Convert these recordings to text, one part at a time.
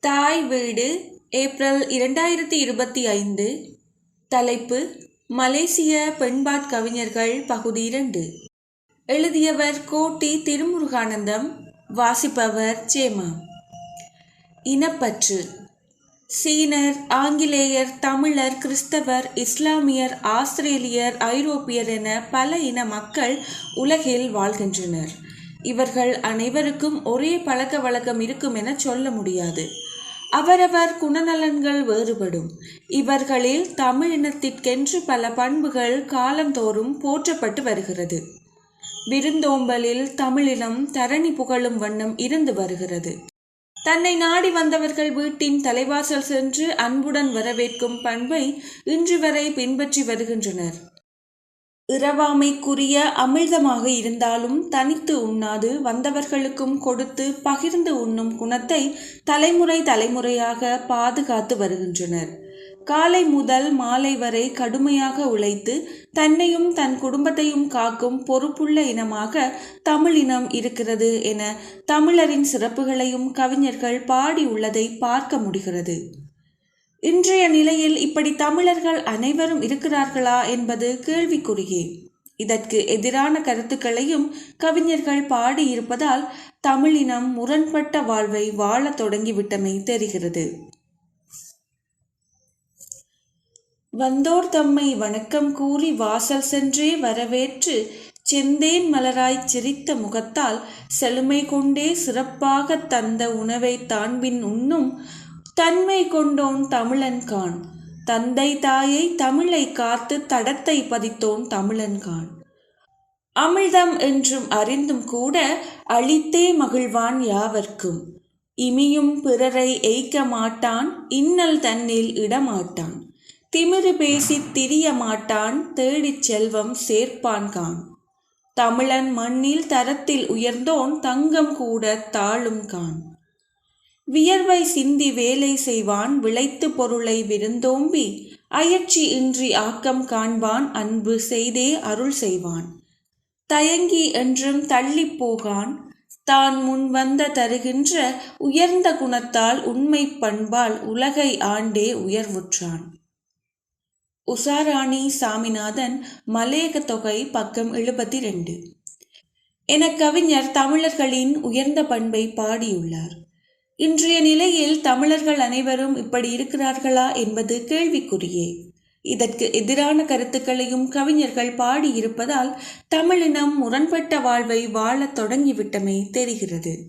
தாய் வீடு ஏப்ரல் இரண்டாயிரத்தி இருபத்தி ஐந்து. தலைப்பு மலேசிய பெண்பாட் கவிஞர்கள் பகுதி இரண்டு. எழுதியவர் கோட்டி திருமுருகானந்தம் வாசிப்பவர் சேமா. இனப்பற்று. சீனர் ஆங்கிலேயர் தமிழர் கிறிஸ்தவர் இஸ்லாமியர் ஆஸ்திரேலியர் ஐரோப்பியர் என பல இன மக்கள் உலகில் வாழ்கின்றனர். இவர்கள் அனைவருக்கும் ஒரே பழக்க வழக்கம் இருக்கும் என சொல்ல முடியாது. அவரவர் குணநலன்கள் வேறுபடும். இவர்களில் தமிழ் இனத்திற்கென்று பல பண்புகள் காலந்தோறும் போற்றப்பட்டு வருகிறது. விருந்தோம்பலில் தமிழினம் தரணி புகழும் வண்ணம் இருந்து வருகிறது. தன்னை நாடி வந்தவர்கள் வீட்டின் தலைவாசல் சென்று அன்புடன் வரவேற்கும் பண்பை இன்று வரை பின்பற்றி வருகின்றனர். இரவாமைக்குரிய அமிழ்தமாக இருந்தாலும் தனித்து உண்ணாது வந்தவர்களுக்கும் கொடுத்து பகிர்ந்து உண்ணும் குணத்தை தலைமுறை தலைமுறையாக பாதுகாத்து வருகின்றனர். காலை முதல் மாலை வரை கடுமையாக உழைத்து தன்னையும் தன் குடும்பத்தையும் காக்கும் பொறுப்புள்ள இனமாக தமிழினம் இருக்கிறது என தமிழரின் சிறப்புகளையும் கவிஞர்கள் பாடியுள்ளதை பார்க்க முடிகிறது. இன்றைய நிலையில் இப்படி தமிழர்கள் அனைவரும் இருக்கிறார்களா என்பது கேள்விக்குறியே. இதற்கு எதிரான கருத்துக்களையும் கவிஞர்கள் பாடியிருப்பதால் தமிழினம் முரண்பட்ட வாழ்வை வாழத் தொடங்கிவிட்டமை தெரிகிறது. வந்தோர் தம்மை வணக்கம் கூறி வாசல் சென்றே வரவேற்று செந்தேன் மலராய்ச் சிரித்த முகத்தால் செழுமை கொண்டே சிறப்பாக தந்த உணவை தான்பின் உண்ணும் தன்மை கொண்டோன் தமிழன் கான். தந்தை தாயை தமிழை காத்து தடத்தை பதித்தோன் தமிழன் கான். அமிழ்தம் என்றும் அறிந்தும் கூட அழித்தே மகிழ்வான் யாவர்க்கும். இமியும் பிறரை எய்க்க மாட்டான் இன்னல் தன்னில் இடமாட்டான். திமிரு பேசித் திரிய மாட்டான் தேடிச் செல்வம் சேர்ப்பான் கான். தமிழன் மண்ணில் தரத்தில் உயர்ந்தோன் தங்கம் கூட தாழும் கான். வியர்வை சிந்தி வேலை செய்வான் விளைத்து பொருளை விருந்தோம்பி அயற்சி இன்றி ஆக்கம் காண்பான் அன்பு செய்தே அருள் செய்வான். தயங்கி என்றும் தள்ளிப் போகான் தான் முன் வந்த தருகின்ற உயர்ந்த குணத்தால் உண்மை பண்பால் உலகை ஆண்டே உயர்வுற்றான். உஷாராணி சாமிநாதன் மலேக தொகை பக்கம் எழுபத்தி ரெண்டு என கவிஞர் தமிழர்களின் உயர்ந்த பண்பை பாடியுள்ளார். இன்றைய நிலையில் தமிழர்கள் அனைவரும் இப்படி இருக்கிறார்களா என்பது கேள்விக்குறியே. இதற்கு எதிரான கருத்துக்களையும் கவிஞர்கள் பாடியிருப்பதால் தமிழினம் முரண்பட்ட வாழ்வை வாழத் தொடங்கிவிட்டமை தெரிகிறது.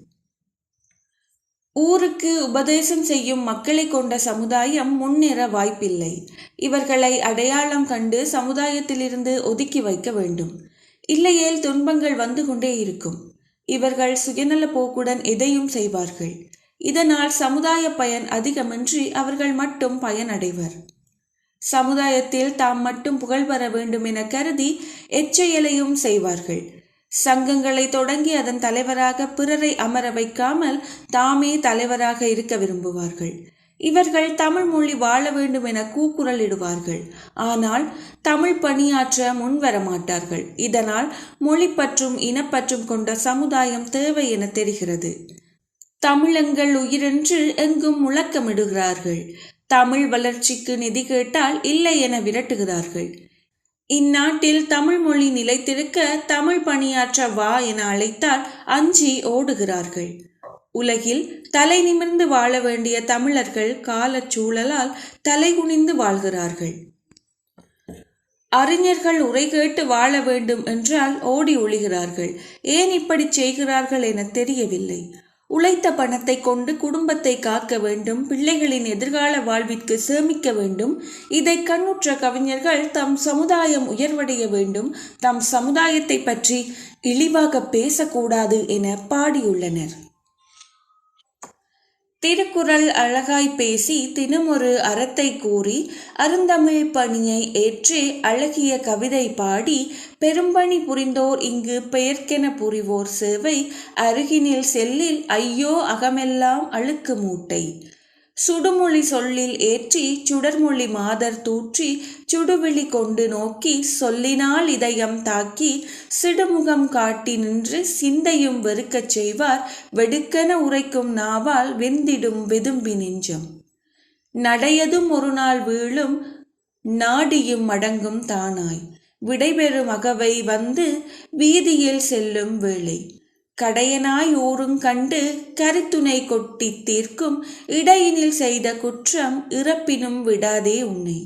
ஊருக்கு உபதேசம் செய்யும் மக்களை கொண்ட சமுதாயம் முன்னேற வாய்ப்பில்லை. இவர்களை அடையாளம் கண்டு சமுதாயத்திலிருந்து ஒதுக்கி வைக்க வேண்டும். இல்லையேல் துன்பங்கள் வந்து கொண்டே இருக்கும். இவர்கள் சுயநல போக்குடன் எதையும் செய்வார்கள். இதனால் சமுதாய பயன் அதிகமின்றி அவர்கள் மட்டும் பயனடைவர். சமுதாயத்தில் தாம் மட்டும் புகழ் பெற வேண்டும் என கருதி எச்செயலையும் செய்வார்கள். சங்கங்களை தொடங்கி அதன் தலைவராக பிறரை அமர வைக்காமல் தாமே தலைவராக இருக்க விரும்புவார்கள். இவர்கள் தமிழ் மொழி வாழ வேண்டும் என கூக்குரல் இடுவார்கள் ஆனால் தமிழ் பணியாற்ற முன்வர மாட்டார்கள். இதனால் மொழி பற்றும் இனப்பற்றும் கொண்ட சமுதாயம் தேவை என தெரிகிறது. தமிழங்கள் உயிரென்று எங்கும் முழக்கமிடுகிறார்கள். தமிழ் வளர்ச்சிக்கு நிதி கேட்டால் இல்லை என விரட்டுகிறார்கள். இந்நாட்டில் தமிழ் மொழி நிலைத்திருக்க தமிழ் பணியாற்ற வா என அழைத்தால் அஞ்சி ஓடுகிறார்கள். உலகில் தலை நிமிர்ந்து வாழ வேண்டிய தமிழர்கள் காலச் சூழலால் தலைகுனிந்து வாழ்கிறார்கள். அறிஞர்கள் உரை கேட்டு வாழ வேண்டும் என்றால் ஓடி ஒளிகிறார்கள். ஏன் இப்படி செய்கிறார்கள் என தெரியவில்லை. உழைத்த பணத்தை கொண்டு குடும்பத்தை காக்க வேண்டும் பிள்ளைகளின் எதிர்கால வாழ்விற்கு சேமிக்க வேண்டும். இதை கண்ணுற்ற கவிஞர்கள் தம் சமுதாயம் உயர்வடைய வேண்டும். தம் சமுதாயத்தை பற்றி இழிவாக பேசக்கூடாது என பாடியுள்ளனர். திருக்குறள் அழகாய் பேசி தினமொரு அறத்தை கூறி அருந்தமிழ் பணியை ஏற்று அழகிய கவிதை பாடி பெரும்பணி புரிந்தோர் இங்கு பெயர்க்கென புரிவோர் சேவை அருகினில் செல்லில் ஐயோ அகமெல்லாம் அழுக்கு மூட்டை. சுடுமொழி சொல்லில் ஏற்றி சுடர்மொழி மாதர் தூற்றி சுடுவிழி கொண்டு நோக்கி சொல்லினால் இதயம் தாக்கி சிடுமுகம் காட்டி நின்று சிந்தையும் வெறுக்கச் செய்வார். வெடுக்கென உரைக்கும் நாவால் வெந்திடும் வெதும்பி நெஞ்சம். நடையதும் ஒரு நாள் வீழும் நாடியும் மடங்கும் தானாய். விடைபெறும் அகவை வந்து வீதியில் செல்லும் வேளை. கடையனாய் ஊருங் கண்டு கருத்துணை கொட்டி தீர்க்கும் இடையினில் செய்த குற்றம் இறப்பினும் விடாதே உன்னை.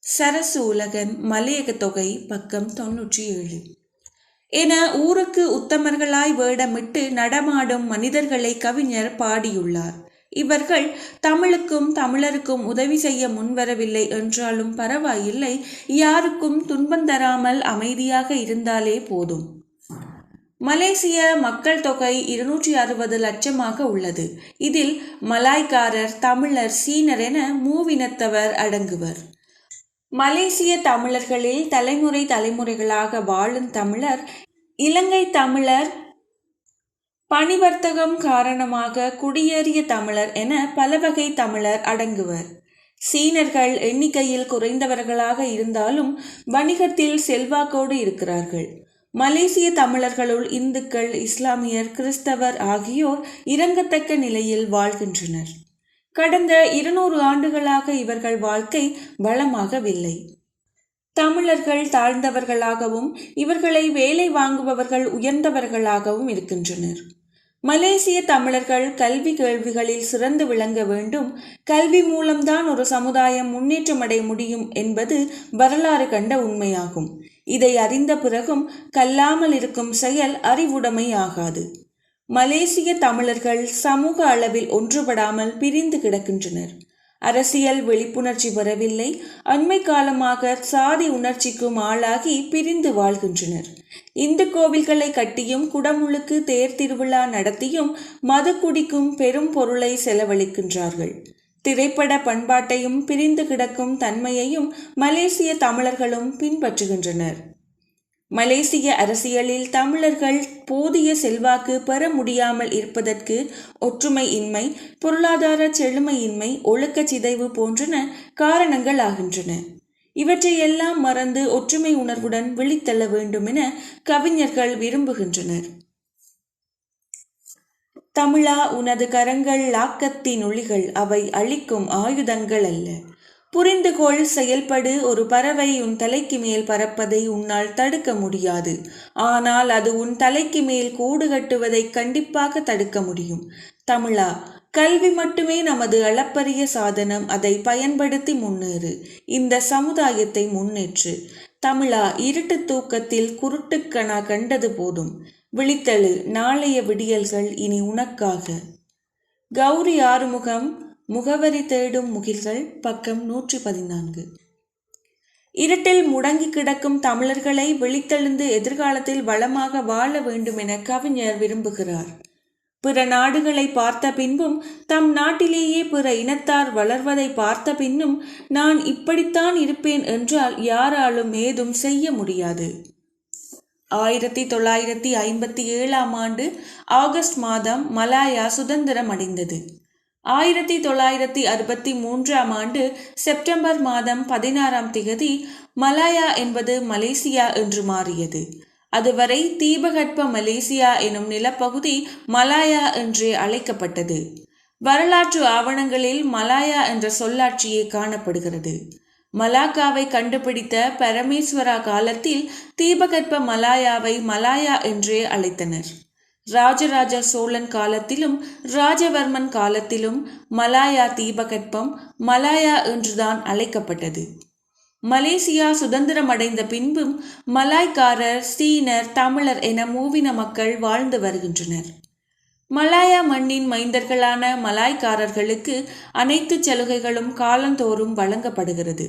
சரசு உலகன் மலையக தொகை பக்கம் தொன்னூற்றி ஏழு என ஊருக்கு உத்தமர்களாய் வேடமிட்டு நடமாடும் மனிதர்களை கவிஞர் பாடியுள்ளார். இவர்கள் தமிழுக்கும் தமிழருக்கும் உதவி செய்ய முன்வரவில்லை என்றாலும் பரவாயில்லை யாருக்கும் துன்பம் தராமல் அமைதியாக இருந்தாலே போதும். மலேசிய மக்கள் தொகை இருநூற்றி அறுபது லட்சமாக உள்ளது. இதில் மலாய்க்காரர் தமிழர் சீனர் என மூவினத்தவர் அடங்குவர். மலேசிய தமிழர்களில் தலைமுறை தலைமுறைகளாக வாழும் தமிழர் இலங்கை தமிழர் பணிவர்த்தகம் காரணமாக குடியேறிய தமிழர் என பல வகை தமிழர் அடங்குவர். சீனர்கள் எண்ணிக்கையில் குறைந்தவர்களாக இருந்தாலும் வணிகத்தில் செல்வாக்கோடு இருக்கிறார்கள். மலேசிய தமிழர்களுள் இந்துக்கள் இஸ்லாமியர் கிறிஸ்தவர் ஆகியோர் இறங்கத்தக்க நிலையில் வாழ்கின்றனர். கடந்த இருநூறு ஆண்டுகளாக இவர்கள் வாழ்க்கை வளமாகவில்லை. தமிழர்கள் தாழ்ந்தவர்களாகவும் இவர்களை வேலை வாங்குபவர்கள் உயர்ந்தவர்களாகவும் இருக்கின்றனர். மலேசிய தமிழர்கள் கல்வி கேள்விகளில் சிறந்து விளங்க வேண்டும். கல்வி மூலம்தான் ஒரு சமுதாயம் முன்னேற்றமடைய முடியும் என்பது வரலாறு கண்ட உண்மையாகும். இதை அறிந்த பிறகும் கல்லாமல் இருக்கும் செயல் அறிவுடைமை ஆகாது. மலேசிய தமிழர்கள் சமூக அளவில் ஒன்றுபடாமல் பிரிந்து கிடக்கின்றனர். அரசியல் விழிப்புணர்ச்சி வரவில்லை. அண்மை காலமாக சாதி உணர்ச்சிக்கும் ஆளாகி பிரிந்து வாழ்கின்றனர். இந்து கோவில்களை கட்டியும் குடமுழுக்கு தேர் திருவிழா நடத்தியும் மது குடிக்கும் பெரும் பொருளை செலவழிக்கின்றார்கள். திரைப்பட பண்பாட்டையும் பிரிந்து கிடக்கும் தன்மையையும் மலேசிய தமிழர்களும் பின்பற்றுகின்றனர். மலேசிய அரசியலில் தமிழர்கள் போதிய செல்வாக்கு பெற முடியாமல் இருப்பதற்கு ஒற்றுமையின்மை பொருளாதார செழுமையின்மை ஒழுக்க சிதைவு போன்றன காரணங்கள் ஆகின்றன. இவற்றையெல்லாம் மறந்து ஒற்றுமை உணர்வுடன் விழித்தள்ள வேண்டும் என கவிஞர்கள் விரும்புகின்றனர். தமிழா உனது கரங்கள் லாக்கத்தின் ஒளிகள் அவை அழிக்கும் ஆயுதங்கள் அல்ல. புரிந்துகொள் செயல்படு ஒரு பறவை உன் தலைக்கு மேல் பறப்பதை உன்னால் தடுக்க முடியாது. ஆனால் அது உன் தலைக்கு மேல் கூடு கட்டுவதை கண்டிப்பாக தடுக்க முடியும். தமிழா கல்வி மட்டுமே நமது அளப்பரிய சாதனம். அதை பயன்படுத்தி முன்னேறு. இந்த சமுதாயத்தை முன்னேற்று. தமிழா இருட்டு தூக்கத்தில் குருட்டுக்கணா கண்டது போதும். விழித்தழு. நாளைய விடியல்கள் இனி உனக்காக. கௌரி ஆறுமுகம். முகவரி தேடும் முகில்கள் பக்கம் நூற்றி பதினான்கு. இருட்டில் முடங்கி கிடக்கும் தமிழர்களை விழித்தெழுந்து எதிர்காலத்தில் வளமாக வாழ வேண்டும் என கவிஞர் விரும்புகிறார். பிற நாடுகளை பார்த்த பின்பும் தம் நாட்டிலேயே பிற இனத்தார் வளர்வதை பார்த்த பின்னும் நான் இப்படித்தான் இருப்பேன் என்றால் யாராலும் ஏதும் செய்ய முடியாது. ஆயிரத்தி தொள்ளாயிரத்தி ஐம்பத்தி ஏழாம் ஆண்டு ஆகஸ்ட் மாதம் மலாயா சுதந்திரம் அடைந்தது. ஆயிரத்தி தொள்ளாயிரத்தி அறுபத்தி மூன்றாம் ஆண்டு செப்டம்பர் மாதம் பதினாறாம் திகதி மலாயா என்பது மலேசியா என்று மாறியது. அதுவரை தீபகற்ப மலேசியா எனும் நிலப்பகுதி மலாயா என்றே அழைக்கப்பட்டது. வரலாற்று ஆவணங்களில் மலாயா என்ற சொல்லாட்சியே காணப்படுகிறது. மலாக்காவை கண்டுபிடித்த பரமேஸ்வரா காலத்தில் தீபகற்ப மலாயாவை மலாயா என்றே அழைத்தனர். ராஜராஜ சோழன் காலத்திலும் ராஜவர்மன் காலத்திலும் மலாயா தீபகற்பம் மலாயா என்றுதான் அழைக்கப்பட்டது. மலேசியா சுதந்திரமடைந்த பின்பும் மலாய்க்காரர் சீனர் தமிழர் என மூவின மக்கள் வாழ்ந்து வருகின்றனர். மலாயா மண்ணின் மைந்தர்களான மலாய்க்காரர்களுக்கு அனைத்து சலுகைகளும் காலந்தோறும் வழங்கப்படுகிறது.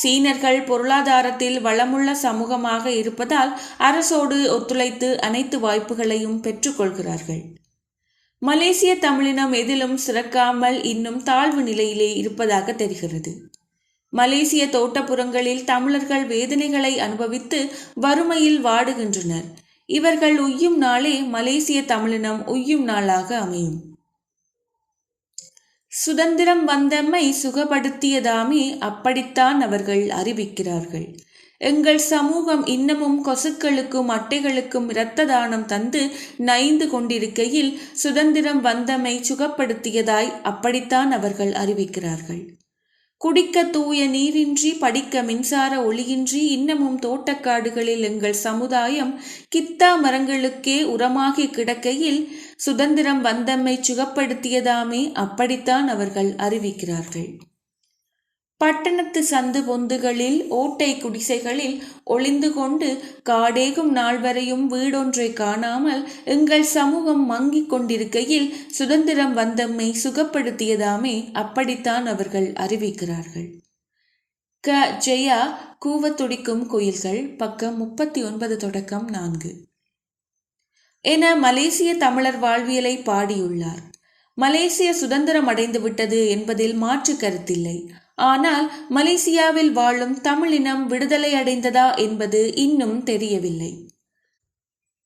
சீனர்கள் பொருளாதாரத்தில் வளமுள்ள சமூகமாக இருப்பதால் அரசோடு ஒத்துழைத்து அனைத்து வாய்ப்புகளையும் பெற்றுக்கொள்கிறார்கள். மலேசிய தமிழினம் எதிலும் சிறக்காமல் இன்னும் தாழ்வு நிலையிலே இருப்பதாக தெரிகிறது. மலேசிய தோட்டப்புறங்களில் தமிழர்கள் வேதனைகளை அனுபவித்து வறுமையில் வாடுகின்றனர். இவர்கள் உய்யும் நாளே மலேசிய தமிழினம் உய்யும் நாளாக அமையும். சுதந்திரம் வந்தம்மை சுகப்படுத்தியதாமே அப்படித்தான் அவர்கள் அறிவிக்கிறார்கள். எங்கள் சமூகம் இன்னமும் கொசுக்களுக்கும் அட்டைகளுக்கும் இரத்த தானம் தந்து நைந்து கொண்டிருக்கையில் சுதந்திரம் வந்தமை சுகப்படுத்தியதாய் அப்படித்தான் அவர்கள் அறிவிக்கிறார்கள். குடிக்க தூய நீரின்றி படிக்க மின்சார ஒளியின்றி இன்னமும் தோட்டக்காடுகளில் எங்கள் சமுதாயம் கித்தா மரங்களுக்கே உரமாகி கிடக்கையில் சுதந்திரம் வந்தம்மை சுகப்படுத்தியதாமே அப்படித்தான் அவர்கள் அறிவிக்கிறார்கள். பட்டணத்து சந்து பொந்துகளில் ஓட்டை குடிசைகளில் ஒளிந்து கொண்டு காடேகும் நாள் வரையும் வீடொன்றை காணாமல் எங்கள் சமூகம் மங்கிக் கொண்டிருக்கையில் சுதந்திரம் வந்தம்மை சுகப்படுத்தியதாமே அப்படித்தான் அவர்கள் அறிவிக்கிறார்கள். க. ஜெயா கூவத்துடிக்கும் கோயில்கள் பக்கம் முப்பத்தி ஒன்பது தொடக்கம் நான்கு. என மலேசிய தமிழர் வாழ்வியலை பாடியுள்ளார். மலேசிய சுதந்திரம் அடைந்து விட்டது என்பதில் மாற்று கருத்தில்லை. ஆனால் மலேசியாவில் வாழும் தமிழினம் விடுதலை அடைந்ததா என்பது இன்னும் தெரியவில்லை.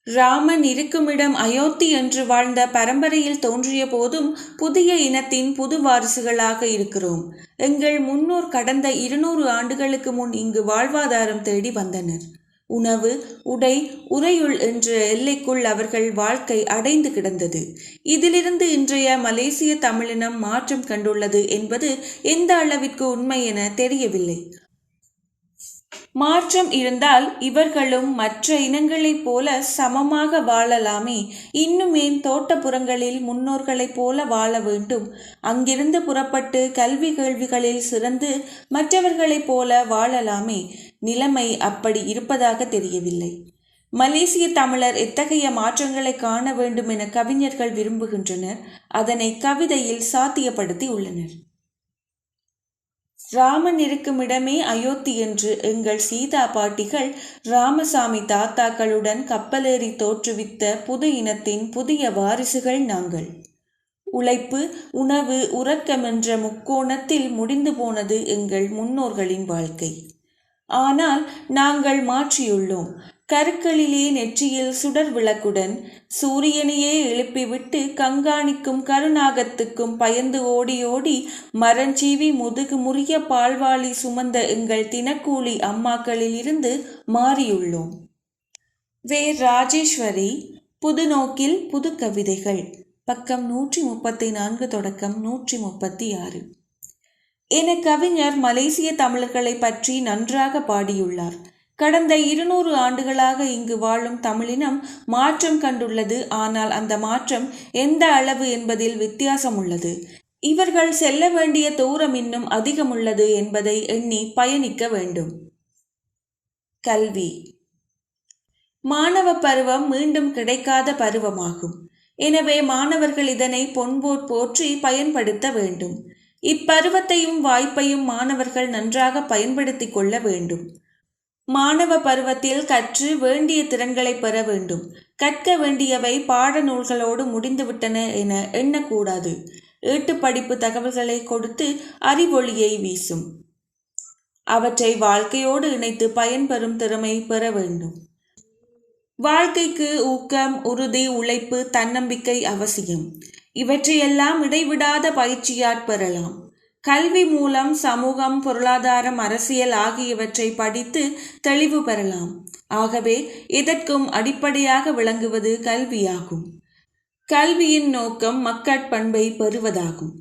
ராமன் இருக்குமிடம் அயோத்தி என்று வாழ்ந்த பரம்பரையில் தோன்றிய போதும் புதிய இனத்தின் புது வாரிசுகளாக இருக்கிறோம். எங்கள் முன்னோர் கடந்த இருநூறு ஆண்டுகளுக்கு முன் இங்கு வாழ்வாதாரம் தேடி வந்தனர். உணவு உடை உறையுள் என்ற எல்லைக்குள் அவர்கள் வாழ்க்கை அடைந்து கிடந்தது. இதிலிருந்து இன்றைய மலேசிய தமிழினம் மாற்றம் கண்டுள்ளது என்பது எந்த அளவிற்கு உண்மை என தெரியவில்லை. மாற்றம் இருந்தால் இவர்களும் மற்ற இனங்களைப் போல சமமாக வாழலாமே. இன்னும் ஏன் தோட்டப்புறங்களில் முன்னோர்களைப் போல வாழ வேண்டும்? அங்கிருந்து புறப்பட்டு கல்வி கேள்விகளில் சிறந்து மற்றவர்களைப் போல வாழலாமே. நிலைமை அப்படி இருப்பதாக தெரியவில்லை. மலேசிய தமிழர் எத்தகைய மாற்றங்களை காண வேண்டும் என கவிஞர்கள் விரும்புகின்றனர் அதனை கவிதையில் சாத்தியப்படுத்தி உள்ளனர். ராமன் இருக்கும் இடமே அயோத்தி என்று எங்கள் சீதா பாட்டிகள் ராமசாமி தாத்தாக்களுடன் கப்பலேறி தோற்றுவித்த புது இனத்தின் புதிய வாரிசுகள் நாங்கள். உழைப்பு உணவு உறக்கம் என்ற முக்கோணத்தில் முடிந்து போனது எங்கள் முன்னோர்களின் வாழ்க்கை. ஆனால் நாங்கள் மாற்றியுள்ளோம். கருக்களிலே நெற்றியில் சுடர் விளக்குடன் சூரியனையே எழுப்பிவிட்டு கங்காணிக்கும் கருநாகத்துக்கும் பயந்து ஓடி ஓடி மரஞ்சீவி முதுகு முறிய பால்வாளி சுமந்த எங்கள் தினக்கூலி அம்மாக்களில் இருந்து மாறியுள்ளோம். வே ராஜேஸ்வரி புதுநோக்கில் புது கவிதைகள் பக்கம் நூற்றி முப்பத்தி நான்கு தொடக்கம் நூற்றி முப்பத்தி ஆறு. என கவிஞர் மலேசிய தமிழர்களை பற்றி நன்றாக பாடியுள்ளார். கடந்த இருநூறு ஆண்டுகளாக இங்கு வாழும் தமிழினம் மாற்றம் கண்டுள்ளது. ஆனால் அந்த மாற்றம் எந்த அளவு என்பதில் வித்தியாசம் உள்ளது இவர்கள் செல்ல வேண்டிய தூரம் இன்னும் அதிகமுள்ளது என்பதை எண்ணி பயணிக்க வேண்டும். கல்வி. மாணவ பருவம் மீண்டும் கிடைக்காத பருவமாகும். எனவே மாணவர்கள் இதனை பொன்போர் போற்றி பயன்படுத்த வேண்டும். இப்பருவத்தையும் வாய்ப்பையும் மாணவர்கள் நன்றாக பயன்படுத்திக் கொள்ள வேண்டும். மாணவ பருவத்தில் கற்று வேண்டிய திறன்களை பெற வேண்டும். கற்க வேண்டியவை பாடநூல்களோடு முடிந்துவிட்டன என எண்ணக்கூடாது. ஏட்டு படிப்பு தகவல்களை கொடுத்து அறிவொளியை வீசும். அவற்றை வாழ்க்கையோடு இணைத்து பயன்பெறும் திறமை பெற வேண்டும். வாழ்க்கைக்கு ஊக்கம் உறுதி உழைப்பு தன்னம்பிக்கை அவசியம். இவற்றையெல்லாம் இடைவிடாத பயிற்சியாற் பெறலாம். கல்வி மூலம் சமூகம் பொருளாதாரம் அரசியல் ஆகியவற்றை படித்து தெளிவு பெறலாம். ஆகவே இதற்கும் அடிப்படையாக விளங்குவது கல்வியாகும். கல்வியின் நோக்கம் மக்கட்பண்பை பெறுவதாகும்.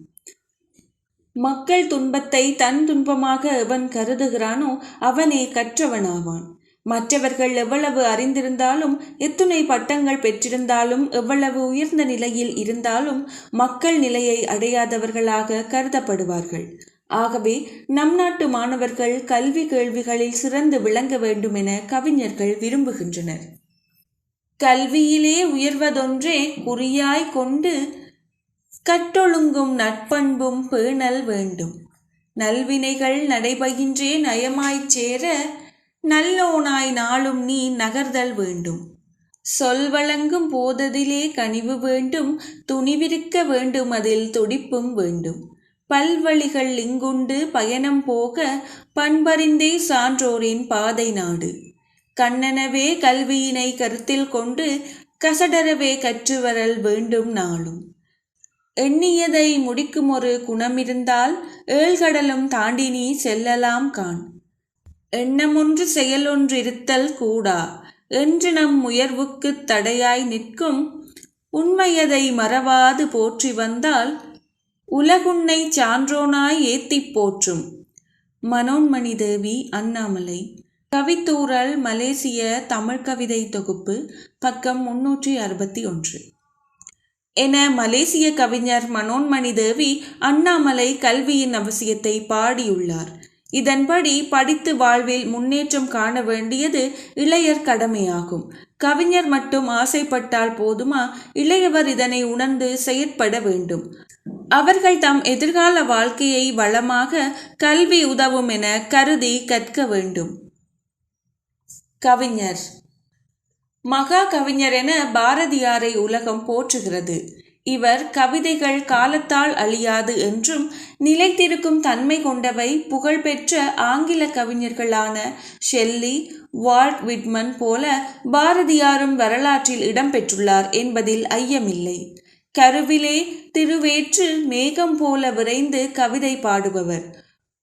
மக்கள் துன்பத்தை தன் துன்பமாக எவன் கருதுகிறானோ அவனே கற்றவனாவான். மற்றவர்கள் எவ்வளவு அறிந்திருந்தாலும் எத்துணை பட்டங்கள் பெற்றிருந்தாலும் எவ்வளவு உயர்ந்த நிலையில் இருந்தாலும் மக்கள் நிலையை அடையாதவர்களாக கருதப்படுவார்கள். ஆகவே நம் நாட்டு மாணவர்கள் கல்வி கேள்விகளில் சிறந்து விளங்க வேண்டும் என கவிஞர்கள் விரும்புகின்றனர். கல்வியிலே உயர்வதொன்றே குறியாய் கொண்டு கட்டொழுங்கும் நட்பண்பும் பேணல் வேண்டும். நல்வினைகள் நடைபயின்றே நயமாய்ச் சேர நல்லோனாய் நாளும் நீ நகர்தல் வேண்டும். சொல் வழங்கும் போததிலே கனிவு வேண்டும் துணிவிருக்க வேண்டும் அதில் துடிப்பும் வேண்டும். பல்வழிகள் இங்குண்டு பயணம் போக பண்பறிந்தே சான்றோரின் பாதை நாடு. கண்ணனவே கல்வியினை கருத்தில் கொண்டு கசடரவே கற்றுவரல் வேண்டும் நாளும். எண்ணியதை முடிக்கும் ஒரு குணமிருந்தால் ஏழ்கடலும் தாண்டி நீ செல்லலாம் கான் எண்ணமொன்று செயலொன்று இருத்தல் கூடா. என்று நம் முயர்வுக்குத் தடையாய் நிற்கும் உண்மையதை மறவாது போற்றி வந்தால் உலகுன்னை சான்றோனாய் ஏத்திப் போற்றும். மனோன்மணி தேவி அண்ணாமலை. கவித்தூரல் மலேசிய தமிழ் கவிதை தொகுப்பு பக்கம் முன்னூற்றி அறுபத்தி ஒன்று. என மலேசிய கவிஞர் மனோன்மணி தேவி அண்ணாமலை கல்வியின் அவசியத்தை பாடியுள்ளார். இதன்படி படித்து வாழ்வில் முன்னேற்றம் காண வேண்டியது இளையர் கடமையாகும். கவிஞர் மட்டும் ஆசைப்பட்டால் போதுமா? இளையவர் இதனை உணர்ந்து செயற்பட வேண்டும். அவர்கள் தம் எதிர்கால வாழ்க்கையை வளமாக கல்வி உதவும் என கருதி கற்க வேண்டும். கவிஞர். மகா கவிஞர் என பாரதியாரை உலகம் போற்றுகிறது. இவர் கவிதைகள் காலத்தால் அழியாது என்றும் நிலைத்திருக்கும் தன்மை கொண்டவை புகழ்பெற்ற ஆங்கில கவிஞர்களான ஷெல்லி வால்ட் விட்மன் போல பாரதியாரும் வரலாற்றில் இடம்பெற்றுள்ளார் என்பதில் ஐயமில்லை. கருவிலே திருவேற்று மேகம் போல விரைந்து கவிதை பாடுபவர்.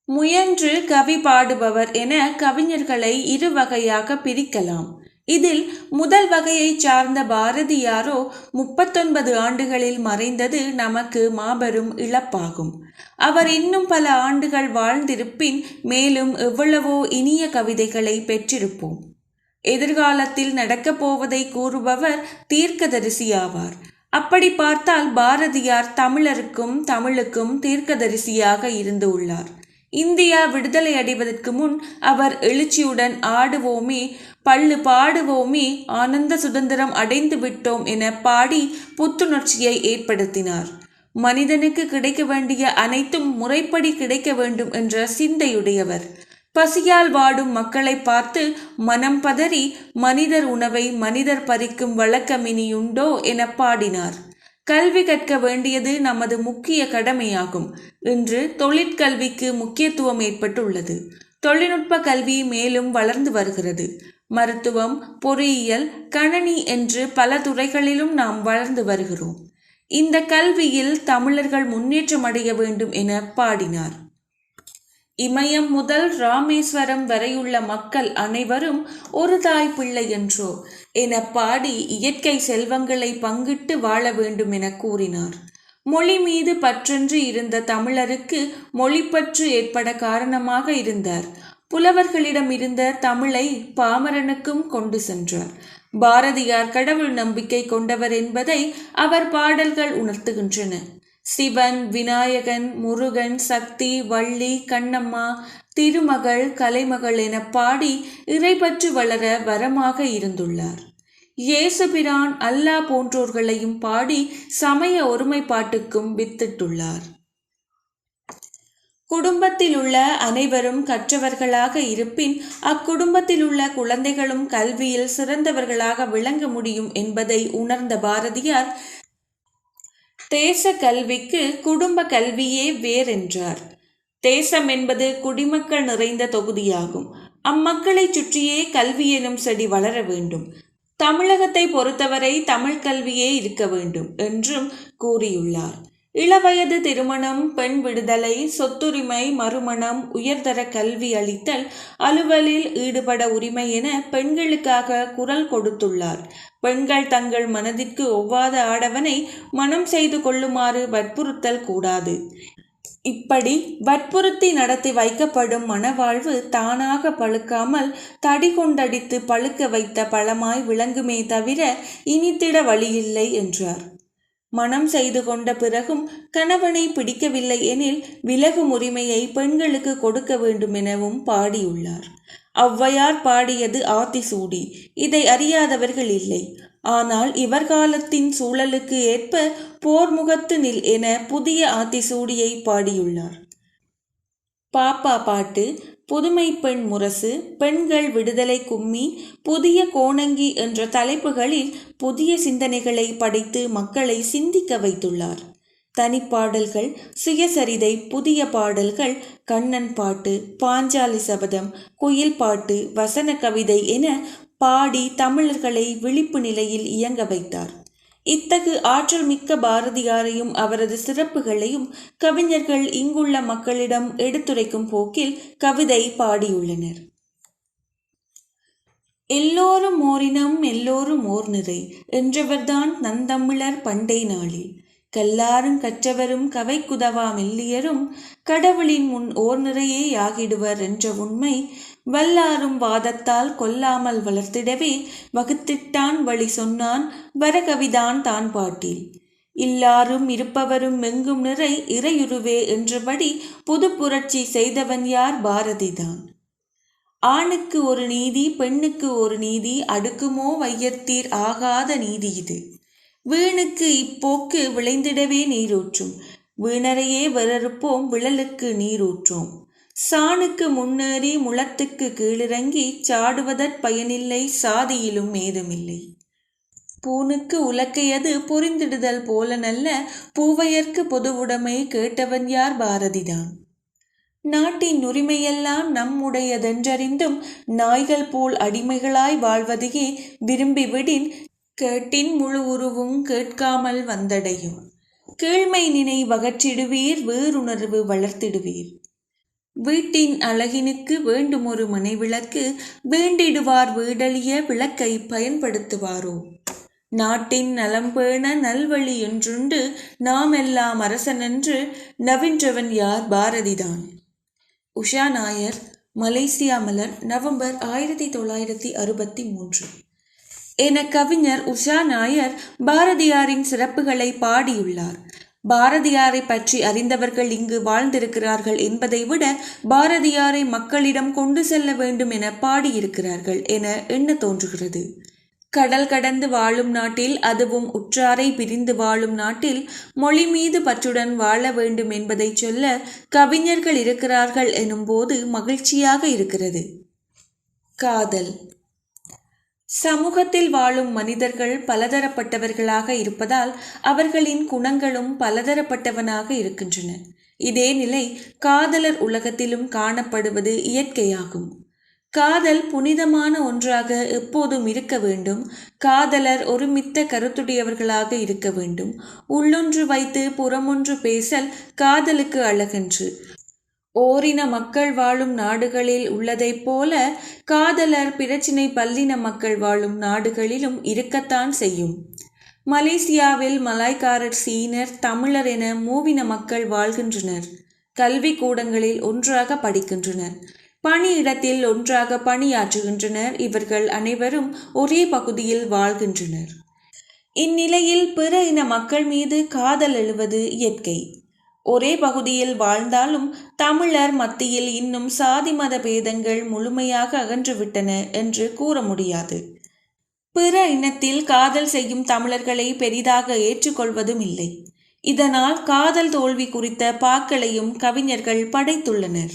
முயன்று கவி பாடுபவர் என கவிஞர்களை இரு வகையாக பிரிக்கலாம். இதில் முதல் வகையை சார்ந்த பாரதியாரோ முப்பத்தொன்பது ஆண்டுகளில் மறைந்தது நமக்கு மாபெரும் இழப்பாகும். அவர் இன்னும் பல ஆண்டுகள் வாழ்ந்திருப்பின் மேலும் எவ்வளவோ இனிய கவிதைகளை பெற்றிருப்போம். எதிர்காலத்தில் நடக்கப் போவதை கூறுபவர் தீர்க்கதரிசியாவார் அப்படி பார்த்தால் பாரதியார் தமிழருக்கும் தமிழுக்கும் தீர்க்கதரிசியாக இருந்து உள்ளார். இந்தியா விடுதலை அடைவதற்கு முன் அவர் எழுச்சியுடன் ஆடுவோமே பள்ளு பாடுவோமே ஆனந்த சுதந்திரம் அடைந்து விட்டோம் என பாடி புத்துணர்ச்சியை ஏற்படுத்தினார். மனிதனுக்கு கிடைக்க வேண்டிய அனைத்தும் முறைப்படி கிடைக்க வேண்டும் என்ற சிந்தையுடையவர். பசியால் வாடும் மக்களை பார்த்து மனம் பதறி மனிதர் உணவை மனிதர் பறிக்கும் வழக்கமினியுண்டோ என பாடினார். கல்வி கற்க வேண்டியது நமது முக்கிய கடமையாகும். இன்று தொழிற்கல்விக்கு முக்கியத்துவம் ஏற்பட்டுள்ளது. தொழில்நுட்ப கல்வி மேலும் வளர்ந்து வருகிறது. மருத்துவம் பொறியியல் கணனி என்று பல துறைகளிலும் நாம் வளர்ந்து வருகிறோம். இந்த கல்வியில் தமிழர்கள் முன்னேற்றம் அடைய வேண்டும் என பாடினார். இமயம் முதல் ராமேஸ்வரம் வரையுள்ள மக்கள் அனைவரும் ஒரு தாய் பிள்ளை என்றோ என பாடி இயற்கை செல்வங்களை பங்கிட்டு வாழ வேண்டும் என கூறினார். மொழி மீது பற்றென்று இருந்த தமிழருக்கு மொழிப்பற்று ஏற்பட காரணமாக இருந்தார். புலவர்களிடம் இருந்த தமிழை பாமரனுக்கும் கொண்டு சென்றார். பாரதியார் கடவுள் நம்பிக்கை கொண்டவர் என்பதை அவர் பாடல்கள் உணர்த்துகின்றன. சிவன் விநாயகன் முருகன் சக்தி வள்ளி கண்ணம்மா திருமகள் கலைமகள் என பாடி இறைபற்று வளர வரமாக இருந்துள்ளார். இயேசுபிரான் அல்லாஹ் போன்றோர்களையும் பாடி சமய ஒருமைப்பாட்டுக்கும் வித்திட்டுள்ளார். குடும்பத்தில் உள்ள அனைவரும் கற்றவர்களாக இருப்பின் அக்குடும்பத்தில் உள்ள குழந்தைகளும் கல்வியில் சிறந்தவர்களாக விளங்க முடியும் என்பதை உணர்ந்த பாரதியார் தேச கல்விக்கு குடும்ப கல்வியே வேறென்றார். தேசம் என்பது குடிமக்கள் நிறைந்த தொகுதியாகும். அம்மக்களை சுற்றியே கல்வி எனும் செடி வளர வேண்டும். தமிழகத்தை பொறுத்தவரை தமிழ் கல்வியே இருக்க வேண்டும் என்றும் கூறியுள்ளார். இளவயது திருமணம் பெண் விடுதலை சொத்துரிமை மறுமணம் உயர்தர கல்வி அளித்தல் அலுவலில் ஈடுபட உரிமை என பெண்களுக்காக குரல் கொடுத்துள்ளார். பெண்கள் தங்கள் மனதிற்கு ஒவ்வாத ஆடவனை மனம் செய்து கொள்ளுமாறு வற்புறுத்தல் கூடாது. இப்படி வற்புறுத்தி நடத்தி வைக்கப்படும் மனவாழ்வு தானாக பழுக்காமல் தடி கொண்டடித்து பழுக்க வைத்த பழமாய் விளங்குமே தவிர இனித்திட வழியில்லை என்றார். மனம் செய்து கொண்ட பிறகும் கணவனை பிடிக்கவில்லை எனில் விலகும் உரிமையை பெண்களுக்கு கொடுக்க வேண்டும் எனவும் பாடியுள்ளார். ஔவையார் பாடியது ஆத்திசூடி. இதை அறியாதவர்கள் இல்லை. ஆனால் இவர் காலத்தின் சூழலுக்கு ஏற்ப போர்முகத்து நில் என புதிய ஆத்திசூடியை பாடியுள்ளார். பாப்பா பாட்டு புதுமை பெண் முரசு பெண்கள் விடுதலை கும்மி புதிய கோணங்கி என்ற தலைப்புகளில் புதிய சிந்தனைகளை படைத்து மக்களை சிந்திக்க வைத்துள்ளார். தனிப்பாடல்கள் சுயசரிதை புதிய பாடல்கள் கண்ணன் பாட்டு பாஞ்சாலி சபதம் குயில் பாட்டு வசன கவிதை என பாடி தமிழர்களை விழிப்பு நிலையில் இயங்க வைத்தார். இத்தகு ஆற்றல் மிக்க பாரதியாரையும் அவரது சிறப்புகளையும் கவிஞர்கள் இங்குள்ள மக்களிடம் எடுத்துரைக்கும் போக்கில் கவிதை பாடியுள்ளனர். எல்லோரும் ஓரினம் எல்லோரும் ஓர் நிறை என்றவர்தான் நந்தமிழர் பண்டை நாளில். கல்லாரும் கற்றவரும் கவை குதவா மெல்லியரும் கடவுளின் முன் ஓர் நிறையே யாகிடுவர் என்ற உண்மை வல்லாரும் வாதத்தால் கொல்லாமல் வளர்த்திடவே வகுத்திட்டான் வழி சொன்னான் வரகவிதான் தான் பாட்டில். இல்லாரும் இருப்பவரும் எங்கும் நிறை இறையுருவே என்றபடி புது புரட்சி செய்தவன் யார் பாரதிதான். ஆணுக்கு ஒரு நீதி பெண்ணுக்கு ஒரு நீதி அடுக்குமோ வையத்தீர் ஆகாத நீதி இது. வீணுக்கு இப்போக்கு விளைந்திடவே நீரூற்றும். வீணரையே வரறுப்போம் விழலுக்கு நீரூற்றோம். சாணுக்கு முன்னேறி முளத்துக்கு கீழிறங்கி சாடுவதற் பயனில்லை சாதியிலும் ஏதுமில்லை. பூனுக்கு உலக்கையது புரிந்திடுதல் போல நல்ல பூவையர்க்கு பொதுவுடைமை கேட்டவன் யார் பாரதிதான்? நாட்டின் உரிமையெல்லாம் நம்முடையதென்றறிந்தும் நாய்கள் போல் அடிமைகளாய் வாழ்வதையே விரும்பிவிடின் கேட்டின் முழு உருவும் கேட்காமல் வந்தடையும். கீழ்மை நினை வகற்றிடுவீர் வேறுணர்வு வளர்த்திடுவீர். வீட்டின் அழகினுக்கு வேண்டுமொரு மனைவிளக்கு வேண்டிடுவார் வீடழிய விளக்கை பயன்படுத்துவாரோ? நாட்டின் நலம்பேண நல்வழி என்றுண்டு நாம் எல்லாம் அரசனென்று நவின்றவன் யார் பாரதிதான்? உஷா நாயர் மலேசியா மலர் நவம்பர் ஆயிரத்தி தொள்ளாயிரத்தி அறுபத்தி மூன்று. என கவிஞர் உஷா நாயர் பாரதியாரின் சிறப்புகளை பாடியுள்ளார். பாரதியாரை பற்றி அறிந்தவர்கள் இங்கு வாழ்ந்திருக்கிறார்கள் என்பதை விட பாரதியாரை மக்களிடம் கொண்டு செல்ல வேண்டும் என பாடியிருக்கிறார்கள் என எண்ண தோன்றுகிறது. கடல் கடந்து வாழும் நாட்டில் அதுவும் உற்றாரை பிரிந்து வாழும் நாட்டில் மொழி மீது பற்றுடன் வாழ வேண்டும் என்பதை சொல்ல கவிஞர்கள் இருக்கிறார்கள் எனும்போது மகிழ்ச்சியாக இருக்கிறது. காதல். சமூகத்தில் வாழும் மனிதர்கள் பலதரப்பட்டவர்களாக இருப்பதால் அவர்களின் குணங்களும் பலதரப்பட்டவனாக இருக்கின்றன. இதே நிலை காதலர் உலகத்திலும் காணப்படுவது இயற்கையாகும். காதல் புனிதமான ஒன்றாக எப்போதும் இருக்க வேண்டும். காதலர் ஒருமித்த கருத்துடையவர்களாக இருக்க வேண்டும். உள்ளொன்று வைத்து புறமொன்று பேசல் காதலுக்கு அழகன்று. ஓரின மக்கள் வாழும் நாடுகளில் உள்ளதைப் போல காதலர் பிரச்சினை பல்லின மக்கள் வாழும் நாடுகளிலும் இருக்கத்தான் செய்யும். மலேசியாவில் மலாய்க்காரர் சீனர் தமிழர் என மூவின மக்கள் வாழ்கின்றனர். கல்வி கூடங்களில் ஒன்றாக படிக்கின்றனர். பணியிடத்தில் ஒன்றாக பணியாற்றுகின்றனர். இவர்கள் அனைவரும் ஒரே பகுதியில் வாழ்கின்றனர். இந்நிலையில் பிற இன மக்கள் மீது காதல் எழுவது இயற்கை. ஒரே பகுதியில் வாழ்ந்தாலும் தமிழர் மத்தியில் இன்னும் சாதி மத பேதங்கள் முழுமையாக அகன்றுவிட்டன என்று கூற முடியாது. பிற இனத்தில் காதல் செய்யும் தமிழர்களை பெரிதாக ஏற்றுக்கொள்வதும் இல்லை. இதனால் காதல் தோல்வி குறித்த பாக்களையும் கவிஞர்கள் படைத்துள்ளனர்.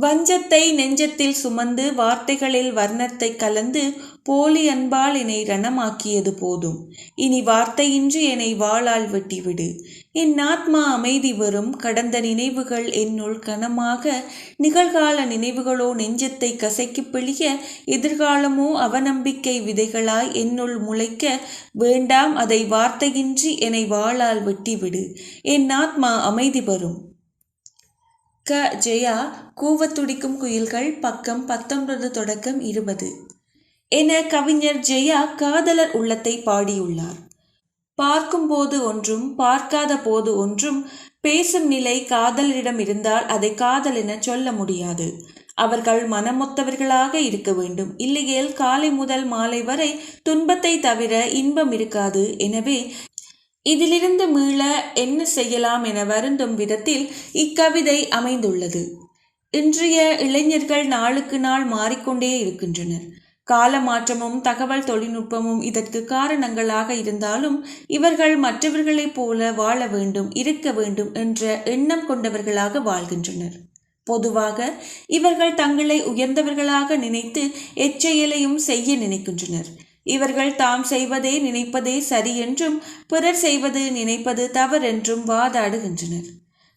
வஞ்சத்தை நெஞ்சத்தில் சுமந்து வார்த்தைகளில் வர்ணத்தை கலந்து போலி அன்பால் என்னை ரணமாக்கியது போதும். இனி வார்த்தையின்றி என்னை வாளால் வெட்டிவிடு. என் ஆத்மா அமைதி வரும். கடந்த நினைவுகள் என்னுள் கனமாக நிகழ்கால நினைவுகளோ நெஞ்சத்தை கசக்கி பிழிய எதிர்காலமோ அவநம்பிக்கை விதைகளாய் என்னுள் முளைக்க வேண்டாம். அதை வார்த்தையின்றி என்னை வாளால் வெட்டிவிடு. என் ஆத்மா அமைதி வரும். க. ஜெயா கூவத்துடிக்கும் குயில்கள் பக்கம் பத்தொன்பது தொடக்கம் இருபது. என கவிஞர் ஜெயா காதலர் உள்ளத்தை பாடியுள்ளார். பார்க்கும்போது ஒன்றும் பார்க்காத போது ஒன்றும் பேசும் நிலை காதலரிடம் இருந்தால் அதை காதல் என சொல்ல முடியாது. அவர்கள் மனமொத்தவர்களாக இருக்க வேண்டும். இல்லையேல் காலை முதல் மாலை வரை துன்பத்தை தவிர இன்பம் இருக்காது. எனவே இதிலிருந்து மீள என்ன செய்யலாம் என வருந்தும் விதத்தில் இக்கவிதை அமைந்துள்ளது. இன்றைய இளைஞர்கள் நாளுக்கு நாள் மாறிக்கொண்டே இருக்கின்றனர். கால மாற்றமும் தகவல் தொழில்நுட்பமும் இதற்கு காரணங்களாக இருந்தாலும் இவர்கள் மற்றவர்களைப் போல வாழ வேண்டும் இருக்க வேண்டும் என்ற எண்ணம் கொண்டவர்களாக வாழ்கின்றனர். பொதுவாக இவர்கள் தங்களை உயர்ந்தவர்களாக நினைத்து எச்செயலையும் செய்ய நினைக்கின்றனர். இவர்கள் தாம் செய்வதே நினைப்பதே சரி என்றும் பிறர் செய்வது நினைப்பது தவறென்றும் வாதாடுகின்றனர்.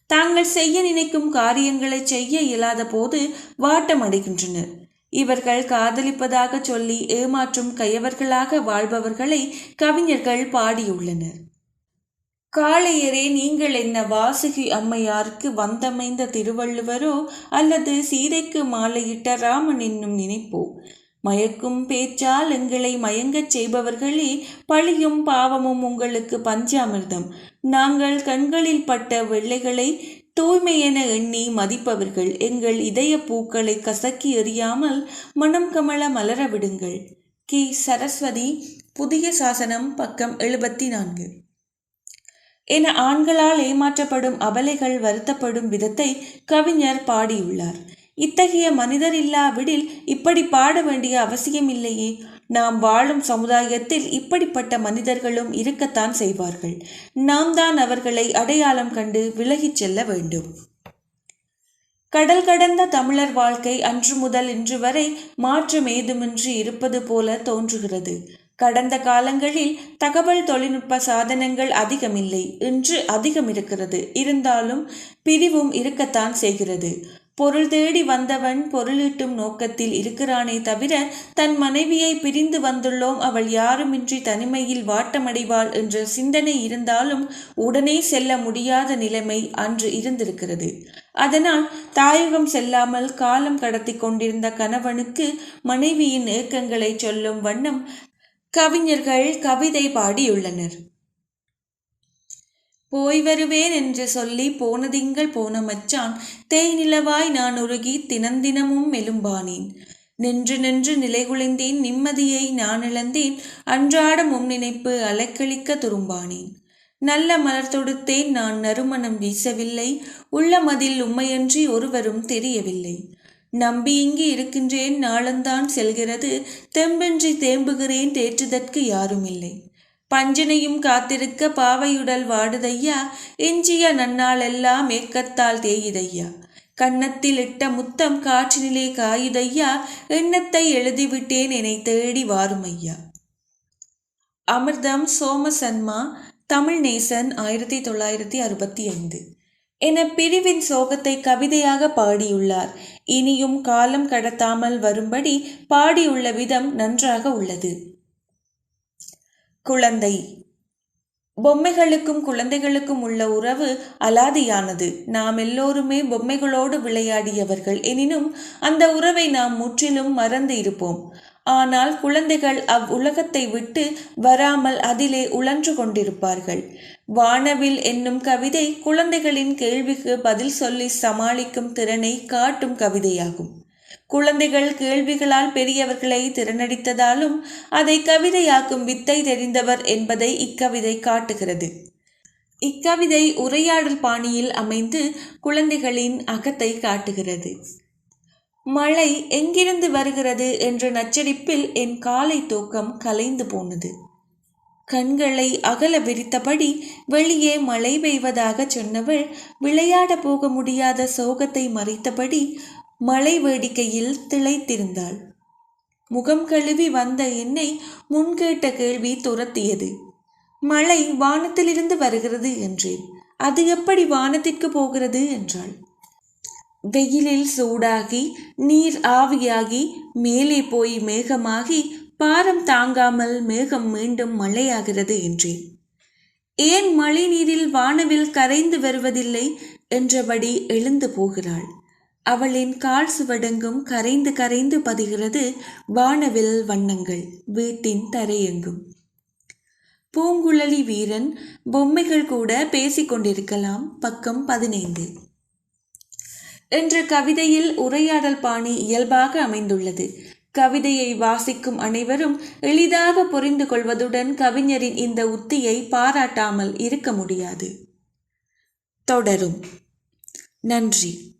தாங்கள் செய்ய நினைக்கும் காரியங்களை செய்ய இயலாத போது வாட்டம் அடைகின்றனர் இவர்கள் காதலிப்பதாக சொல்லி ஏமாற்றும் கயவர்களாக வாழ்பவர்களை கவிஞர்கள் பாடியுள்ளனர். காளையரே நீங்கள் என்ன வாசுகி அம்மையாருக்கு வந்தமைந்த திருவள்ளுவரோ அல்லது சீதைக்கு மாலையிட்ட ராமன் என்னும் நினைப்போ? மயக்கும் பேச்சால் எங்களை மயங்கச் செய்பவர்களே பழியும் பாவமும் உங்களுக்கு பஞ்சாமிர்தம் நாங்கள் கண்களில் பட்ட வெள்ளைகளை தூய்மையென எண்ணி மதிப்பவர்கள் எங்கள் இதய பூக்களை கசக்கி எறியாமல் மனம் கமல மலர விடுங்கள். கி. சரஸ்வதி புதிய சாசனம் பக்கம் எழுபத்தி நான்கு என ஆண்களால் ஏமாற்றப்படும் அபலைகள் வருத்தப்படும் விதத்தை கவிஞர் பாடியுள்ளார். இத்தகைய மனிதர் இல்லாவிடில் இப்படி பாட வேண்டிய அவசியமில்லையே. நாம் வாழும் சமுதாயத்தில் இப்படிப்பட்ட மனிதர்களும் இருக்கத்தான் செய்வார்கள். நாம் தான் அவர்களை அடையாளம் கண்டு விலகிச் செல்ல வேண்டும். கடல் கடந்த தமிழர் வாழ்க்கை அன்று முதல் இன்று வரை மாற்றம் ஏதுமின்றி இருப்பது போல தோன்றுகிறது. கடந்த காலங்களில் தகவல் தொழில்நுட்ப சாதனங்கள் அதிகமில்லை இன்று அதிகம் இருக்கிறது இருந்தாலும் பிரிவும் இருக்கத்தான் செய்கிறது. பொருள் தேடி வந்தவன் பொருளீட்டும் நோக்கத்தில் இருக்கிறானே தவிர தன் மனைவியை பிரிந்து வந்துள்ளோம். அவள் யாருமின்றி தனிமையில் வாட்டமடைவாள் என்ற சிந்தனை இருந்தாலும் உடனே செல்ல முடியாத நிலைமை அன்று இருந்திருக்கிறது. அதனால் தாயகம் செல்லாமல் காலம் கடத்தி கொண்டிருந்த கணவனுக்கு மனைவியின் ஏக்கங்களை சொல்லும் வண்ணம் கவிஞர்கள் கவிதை பாடியுள்ளனர். போய் வருவேன் என்று சொல்லி போனதிங்கள் போன மச்சான் தேய் நிலவாய் நான் உருகி தினந்தினமும் மெலும்பானேன் நின்று நின்று நிலைகுலைந்தேன் நிம்மதியை நான் இழந்தேன் அன்றாட உம் நினைப்பு அலைக்கழிக்க துரும்பானேன். நல்ல மலர் தொடுத்தேன் நான் நறுமணம் வீசவில்லை உள்ள மதில் உண்மையன்றி ஒருவரும் தெரியவில்லை. நம்பி இங்கு இருக்கின்றேன் நாளந்தான் செல்கிறது தெம்பின்றி தேம்புகிறேன் தேற்றுதற்கு யாரும் இல்லை பஞ்சனையும் காத்திருக்க பாவையுடல் வாடுதையா எஞ்சிய நன்னாளெல்லாம் ஏக்கத்தால் தேயுதையா? கன்னத்தில் இட்ட முத்தம் காற்றினிலே காயுதையா எண்ணத்தை எழுதிவிட்டேன் என்னை தேடி வாருமையா? அமிர்தம் சோமசன்மா தமிழ் நேசன் ஆயிரத்தி தொள்ளாயிரத்தி அறுபத்தி ஐந்து. என பிரிவின் சோகத்தை கவிதையாக பாடியுள்ளார். இனியும் காலம் கடத்தாமல் வரும்படி பாடியுள்ள விதம் நன்றாக உள்ளது. குழந்தை. பொம்மைகளுக்கும் குழந்தைகளுக்கும் உள்ள உறவு அலாதியானது. நாம் எல்லோருமே பொம்மைகளோடு விளையாடியவர்கள். எனினும் அந்த உறவை நாம் முற்றிலும் மறந்து இருப்போம். ஆனால் குழந்தைகள் அவ்வுலகத்தை விட்டு வராமல் அதிலே உழன்று கொண்டிருப்பார்கள். வானவில் என்னும் கவிதை குழந்தைகளின் கேள்விக்கு பதில் சொல்லி சமாளிக்கும் திறனை காட்டும் கவிதையாகும். குழந்தைகள் கேள்விகளால் பெரியவர்களை திறனடித்ததாலும் அதை கவிதையாக்கும் வித்தை தெரிந்தவர் என்பதை இக்கவிதை காட்டுகிறது. இக்கவிதை உரையாடல் பாணியில் அமைந்து குழந்தைகளின் அகத்தை காட்டுகிறது. மழை எங்கிருந்து வருகிறது என்ற நச்சரிப்பில் என் காலை தூக்கம் கலைந்து போனது. கண்களை அகல விரித்தபடி வெளியே மழை பெய்வதாக சொன்னவள் விளையாட போக முடியாத சோகத்தை மறைத்தபடி மலை வேடிக்கையில் திளைத்திருந்தாள். முகம் கழுவி வந்த என்னை முன்கேட்ட கேள்வி துரத்தியது. மழை வானத்திலிருந்து வருகிறது என்றேன். அது எப்படி வானத்திற்கு போகிறது என்றாள். வெயிலில் சூடாகி நீர் ஆவியாகி மேலே போய் மேகமாகி பாரம் தாங்காமல் மேகம் மீண்டும் மழையாகிறது என்றேன். ஏன் மழை நீரில் வானவில் கரைந்து வருவதில்லை? என்றபடி எழுந்து போகிறாள். அவளின் கால் சுவடெங்கும் கரைந்து கரைந்து பதிகிறது வானவில் வண்ணங்கள் வீட்டின் தரையெங்கும். பூங்குழலி வீரன் பொம்மைகள் கூட பேசிக்கொண்டிருக்கலாம் பக்கம் பதினைந்து. என்ற கவிதையில் உரையாடல் பாணி இயல்பாக அமைந்துள்ளது. கவிதையை வாசிக்கும் அனைவரும் எளிதாக புரிந்து கொள்வதுடன் கவிஞரின் இந்த உத்தியை பாராட்டாமல் இருக்க முடியாது. தொடரும். நன்றி.